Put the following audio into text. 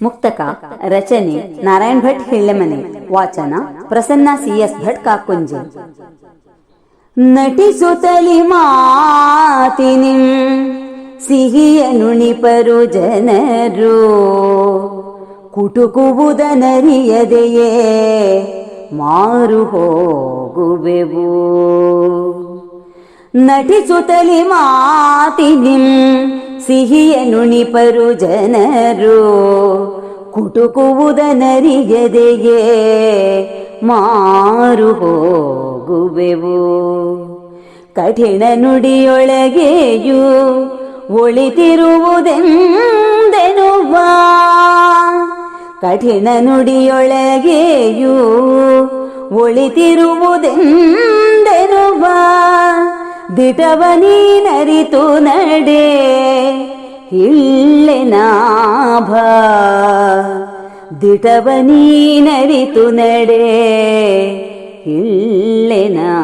ಮುಕ್ತಕ ರಚನೆ ನಾರಾಯಣ್ ಭಟ್ ಹಿಳ್ಳೆಮನೆ ವಾಚನ Prasanna C S Bhat Kakunje ನಟಿಸುತ್ತಲಿ ಮಾತಿನಿಂ ಸಿಹಿಯ ನುಣಿಪರು ಜನರು ಕುಟುಕುವುದನರಿಯದೆಯೇ ಮಾರು ಹೋಗುವೆವು ನಟಿಸುತ್ತಲಿ ಮಾತಿನಿಂ ಸಿಹಿಯ ನುಣಿಪರು ಜನರು ಕುಟುಕುವುದನರಿಯದೆಯೇ ಮಾರು ಹೋಗುವೆವು. ಕಠಿಣ ನುಡಿಯೊಳಗೆಯೂ ಒಳಿತಿರುವುದೆಂದೆನುವ ಕಠಿಣ ನುಡಿಯೊಳಗೆಯೂ ಒಳಿತಿರುವುದೆಂದೆನುವ ದಿಟವನೀನರಿತು ನಡೆ ഇള്ളനാഭ ദിടവനീനരിതു നടേ ഇള്ളനാഭ